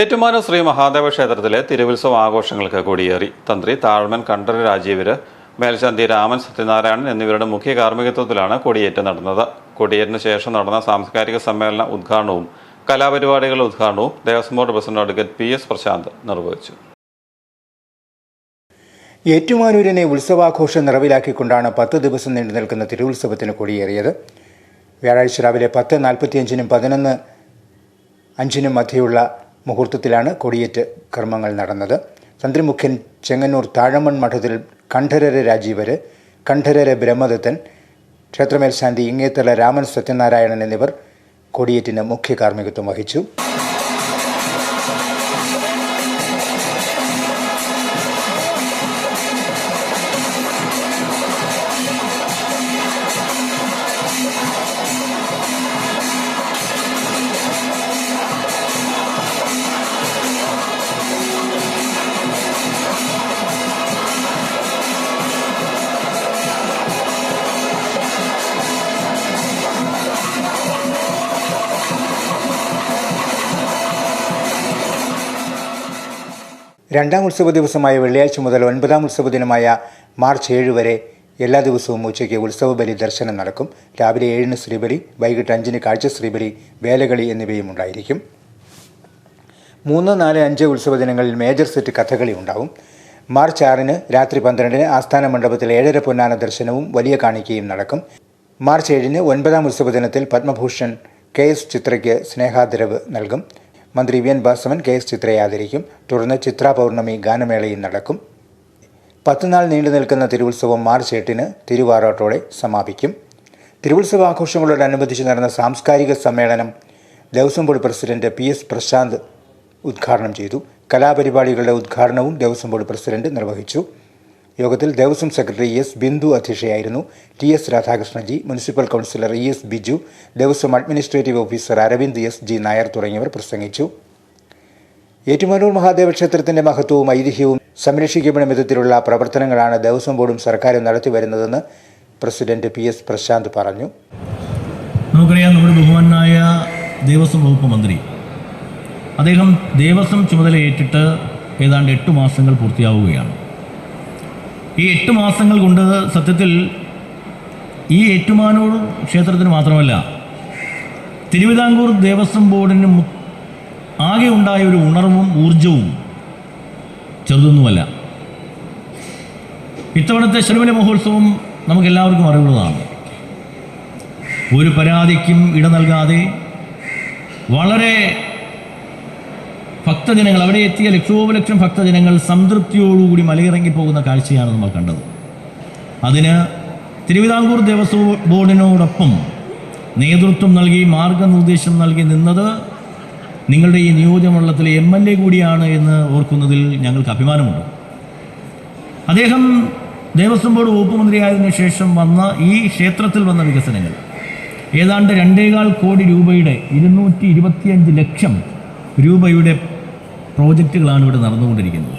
ഏറ്റുമാനൂർ ശ്രീ മഹാദേവ ക്ഷേത്രത്തിലെ തിരുവുത്സവ ആഘോഷങ്ങൾക്ക് കൊടിയേറി. തന്ത്രി താഴ്മൻ കണ്ഠര രാജീവര് മേൽശാന്തി രാമൻ സത്യനാരായണൻ എന്നിവരുടെ മുഖ്യ കാർമ്മികത്വത്തിലാണ് കൊടിയേറ്റ് നടന്നത്. കൊടിയേറ്റിന് ശേഷം നടന്ന സാംസ്കാരിക സമ്മേളന ഉദ്ഘാടനവും കലാപരിപാടികളുടെ ഉദ്ഘാടനവും Devaswom board president advocate P S Prashanth നിർവഹിച്ചു. ഏറ്റുമാനൂരിനെ ഉത്സവാഘോഷം നിറവിലാക്കിക്കൊണ്ടാണ് പത്ത് ദിവസം നീണ്ടു നിൽക്കുന്ന തിരുവുത്സവത്തിന് കൊടിയേറിയത്. വ്യാഴാഴ്ച രാവിലെ പത്ത് നാൽപ്പത്തിയഞ്ചിനും പതിനൊന്ന് അഞ്ചിനും മധ്യയുള്ള മുഹൂർത്തത്തിലാണ് കൊടിയേറ്റ് കർമ്മങ്ങൾ നടന്നത്. തന്ത്രിമുഖ്യൻ ചെങ്ങന്നൂർ താഴമൺ മഠത്തിൽ കണ്ഠരര രാജീവര് കണ്ഠരര ബ്രഹ്മദത്തൻ ക്ഷേത്രമേൽശാന്തി ഇങ്ങേത്തല രാമൻ സത്യനാരായണൻ എന്നിവർ കൊടിയേറ്റിന് മുഖ്യ കാർമ്മികത്വം വഹിച്ചു. രണ്ടാം ഉത്സവ ദിവസമായ വെള്ളിയാഴ്ച മുതൽ ഒൻപതാം ഉത്സവ ദിനമായ മാർച്ച് ഏഴ് വരെ എല്ലാ ദിവസവും ഉച്ചയ്ക്ക് ഉത്സവ ബലി ദർശനം നടക്കും. രാവിലെ ഏഴിന് ശ്രീബലി വൈകിട്ട് അഞ്ചിന് കാഴ്ച ശ്രീബലി വേലകളി എന്നിവയും ഉണ്ടായിരിക്കും. മൂന്ന് നാല് അഞ്ച് ഉത്സവ ദിനങ്ങളിൽ മേജർ സെറ്റ് കഥകളി ഉണ്ടാവും. മാർച്ച് ആറിന് രാത്രി പന്ത്രണ്ടിന് ആസ്ഥാന മണ്ഡപത്തിൽ ഏഴര പൊന്നാന ദർശനവും വലിയ കാണിക്കയും നടക്കും. മാർച്ച് ഏഴിന് ഒൻപതാം ഉത്സവ ദിനത്തിൽ പത്മഭൂഷൺ കെ എസ് ചിത്രയ്ക്ക് സ്നേഹാദരവ് നൽകും. മന്ത്രി V N Vasavan K S ചിത്രയെ ആദരിക്കും. തുടർന്ന് ചിത്രാ പൗർണമി ഗാനമേളയും നടക്കും. പത്തുനാൾ നീണ്ടു നിൽക്കുന്ന തിരുവുത്സവം മാർച്ച് എട്ടിന് തിരുവാറോട്ടോടെ സമാപിക്കും. തിരുവുത്സവ ആഘോഷങ്ങളോടനുബന്ധിച്ച് നടന്ന സാംസ്കാരിക സമ്മേളനം Devaswom board president P S Prasanth ഉദ്ഘാടനം ചെയ്തു. കലാപരിപാടികളുടെ ഉദ്ഘാടനവും ദേവസ്വം ബോർഡ് പ്രസിഡന്റ് നിർവഹിച്ചു. യോഗത്തിൽ Devaswom secretary S Bindu അധ്യക്ഷയായിരുന്നു T S Radhakrishnaji municipal councillor E S Biju Devaswom administrative officer Aravind S G Nair തുടങ്ങിയവർ പ്രസംഗിച്ചു. ഏറ്റുമാനൂർ മഹാദേവ ക്ഷേത്രത്തിന്റെ മഹത്വവും ഐതിഹ്യവും സംരക്ഷിക്കപ്പെടും വിധത്തിലുള്ള പ്രവർത്തനങ്ങളാണ് ദേവസ്വം ബോർഡും സർക്കാരും നടത്തിവരുന്നതെന്ന് പ്രസിഡന്റ് പി എസ് പ്രശാന്ത് പറഞ്ഞു. നമുക്കറിയാം നമ്മുടെ ബഹുമാനായ ദേവസ്വം വകുപ്പ് മന്ത്രി. അദ്ദേഹം ദേവസ്വം ചുമതല ഏറ്റിട്ട് ഏതാണ്ട് എട്ട് മാസങ്ങൾ പൂർത്തിയാവുകയാണ്. ഈ എട്ട് മാസങ്ങൾ കൊണ്ട് സത്യത്തിൽ ഈ ഏറ്റുമാനൂർ ക്ഷേത്രത്തിന് മാത്രമല്ല തിരുവിതാംകൂർ ദേവസ്വം ബോർഡിന് ആകെ ഉണ്ടായ ഒരു ഉണർവും ഊർജവും ചെറുതൊന്നുമല്ല. ഇത്തവണത്തെ ശബരിമല മഹോത്സവം നമുക്കെല്ലാവർക്കും അറിവുള്ളതാണ്. ഒരു പരാതിക്കും ഇട നൽകാതെ വളരെ ഭക്തജനങ്ങൾ അവിടെ എത്തിയ ലക്ഷോപലക്ഷം ഭക്തജനങ്ങൾ സംതൃപ്തിയോടുകൂടി മലയിറങ്ങി പോകുന്ന കാഴ്ചയാണ് നമ്മൾ കണ്ടത്. അതിന് തിരുവിതാംകൂർ ദേവസ്വം ബോർഡിനോടൊപ്പം നേതൃത്വം നൽകി മാർഗനിർദ്ദേശം നൽകി നിന്നത് നിങ്ങളുടെ ഈ നിയോജകമണ്ഡലത്തിലെ എം എൽ എ കൂടിയാണ് എന്ന് ഓർക്കുന്നതിൽ ഞങ്ങൾക്ക് അഭിമാനമുണ്ട്. അദ്ദേഹം ദേവസ്വം ബോർഡ് വകുപ്പ് മന്ത്രിയായതിനു ശേഷം വന്ന ഈ ക്ഷേത്രത്തിൽ വന്ന വികസനങ്ങൾ. ഏതാണ്ട് രണ്ടേകാൽ കോടി രൂപയുടെ ഇരുന്നൂറ്റി ലക്ഷം രൂപയുടെ പ്രോജക്റ്റുകളാണ് ഇവിടെ നടന്നുകൊണ്ടിരിക്കുന്നത്.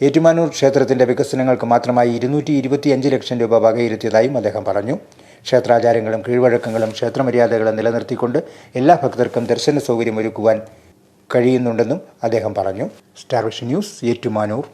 ഏറ്റുമാനൂർ ക്ഷേത്രത്തിന്റെ വികസനങ്ങൾക്ക് മാത്രമായി ഇരുന്നൂറ്റി ഇരുപത്തിയഞ്ച് ലക്ഷം രൂപ വകയിരുത്തിയതായും അദ്ദേഹം പറഞ്ഞു. ക്ഷേത്രാചാരങ്ങളും കീഴ്വഴക്കങ്ങളും ക്ഷേത്രമര്യാദകളും നിലനിർത്തിക്കൊണ്ട് എല്ലാ ഭക്തർക്കും ദർശന സൗകര്യം ഒരുക്കുവാൻ കഴിയുന്നുണ്ടെന്നും അദ്ദേഹം പറഞ്ഞു. Star news Ettumanoor.